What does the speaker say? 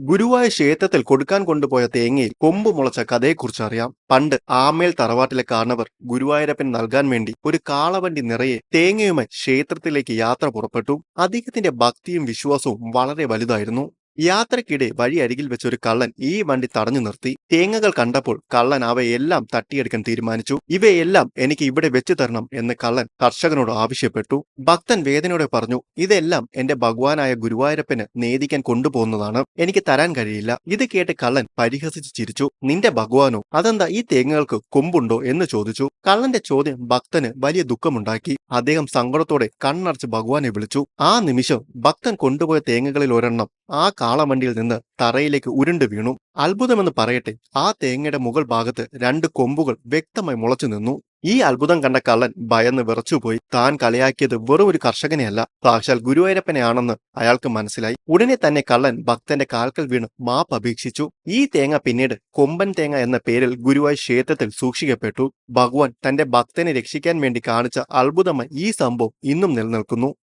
ഗുരുവായ ക്ഷേത്രത്തിൽ കൊടുക്കാൻ കൊണ്ടുപോയ തേങ്ങയിൽ കൊമ്പ് മുളച്ച കഥയെക്കുറിച്ച് അറിയാം. പണ്ട് ആമേൽ തറവാട്ടിലെ കാരണവർ ഗുരുവായൂരപ്പൻ നൽകാൻ വേണ്ടി ഒരു കാളവണ്ടി നിറയെ തേങ്ങയുമായി ക്ഷേത്രത്തിലേക്ക് യാത്ര പുറപ്പെട്ടു. അദ്ദേഹത്തിന്റെ ഭക്തിയും വിശ്വാസവും വളരെ വലുതായിരുന്നു. യാത്രക്കിടെ വഴിയരികിൽ വെച്ച ഒരു കള്ളൻ ഈ വണ്ടി തടഞ്ഞു നിർത്തി. തേങ്ങകൾ കണ്ടപ്പോൾ കള്ളൻ അവയെല്ലാം തട്ടിയെടുക്കാൻ തീരുമാനിച്ചു. ഇവയെല്ലാം എനിക്ക് ഇവിടെ വെച്ചു തരണം എന്ന് കള്ളൻ കർഷകനോട് ആവശ്യപ്പെട്ടു. ഭക്തൻ വേദനയോടെ പറഞ്ഞു ഇതെല്ലാം എന്റെ ഭഗവാനായ ഗുരുവായൂരപ്പന് നേദിക്കാൻ കൊണ്ടുപോകുന്നതാണ്. എനിക്ക് തരാൻ കഴിയില്ല. ഇത് കേട്ട് കള്ളൻ പരിഹസിച്ച് ചിരിച്ചു നിന്റെ ഭഗവാനോ? അതെന്താ ഈ തേങ്ങകൾക്ക് കൊമ്പുണ്ടോ? എന്ന് ചോദിച്ചു. കള്ളന്റെ ചോദ്യം ഭക്തന് വലിയ ദുഃഖമുണ്ടാക്കി. അദ്ദേഹം സങ്കടത്തോടെ കണ്ണടച്ച് ഭഗവാനെ വിളിച്ചു. ആ നിമിഷം ഭക്തൻ കൊണ്ടുപോയ തേങ്ങകളിൽ ഒരെണ്ണം ആ കാളവണ്ടിയിൽ നിന്ന് തറയിലേക്ക് ഉരുണ്ടു വീണു. അത്ഭുതമെന്ന് പറയട്ടെ ആ തേങ്ങയുടെ മുകൾ ഭാഗത്ത് രണ്ട് കൊമ്പുകൾ വ്യക്തമായി മുളച്ചു നിന്നു. ഈ അത്ഭുതം കണ്ട കള്ളൻ ഭയന്ന് വിറച്ചുപോയി. താൻ കളിയാക്കിയത് വെറും ഒരു കർഷകനെയല്ല. സാക്ഷാൽ ഗുരുവായൂരപ്പനെയാണെന്ന് അയാൾക്ക് മനസ്സിലായി. ഉടനെ തന്നെ കള്ളൻ ഭക്തന്റെ കാൽക്കൽ വീണ് മാപ്പ് അപേക്ഷിച്ചു. ഈ തേങ്ങ പിന്നീട് കൊമ്പൻ തേങ്ങ എന്ന പേരിൽ ഗുരുവായൂർ ക്ഷേത്രത്തിൽ സൂക്ഷിക്കപ്പെട്ടു. ഭഗവാൻ തന്റെ ഭക്തനെ രക്ഷിക്കാൻ വേണ്ടി കാണിച്ച അത്ഭുതമായി ഈ സംഭവം ഇന്നും നിലനിൽക്കുന്നു.